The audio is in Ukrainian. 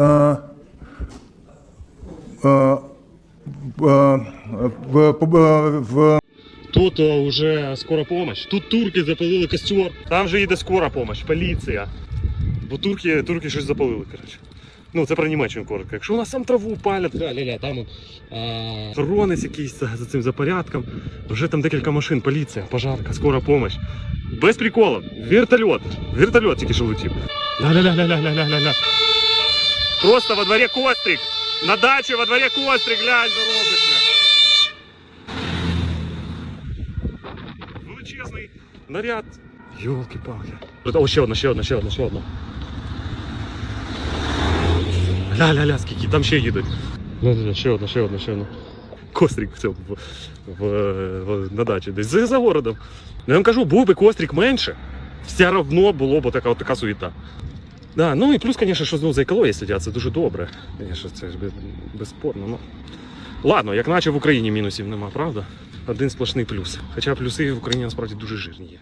е, е, Тут о, вже скора помощь. Тут турки запалили костер. Там же їде скора помощь, поліція. Бо турки, турки щось запалили, коротше. Ну, це про Німеччину коротко. Якщо у нас там траву палять, ля-ля-ля, там а, охоронець якийсь за, за цим за порядком. Вже там декілька машин, поліція, пожарка, скора помощь. Без приколу. Вертольот. Вертольот тільки що летів. Ля-ля-ля-ля-ля-ля-ля-ля. Просто во дворі кострик. На дачі во дворі кострик, глянь, що робиться. Величезний наряд. Йолки-палки. О, ще одна, ще одна, ще одна, ще одна. Ля-ля-ля, скільки, там ще їдуть. Ля-ля-ля, ще одна, ще одна, ще одна. Кострик в цьому в, в, в, на дачі, десь за, за городом. Я вам кажу, був би кострик менше, все одно було б така, така суєта. Да, ну і плюс, звісно, що знову за екологію сидять, це дуже добре. Звісно, це ж безспорно. Ну. Ладно, як наче в Україні мінусів нема, правда? Один сплошний плюс. Хоча плюси в Україні насправді дуже жирні є.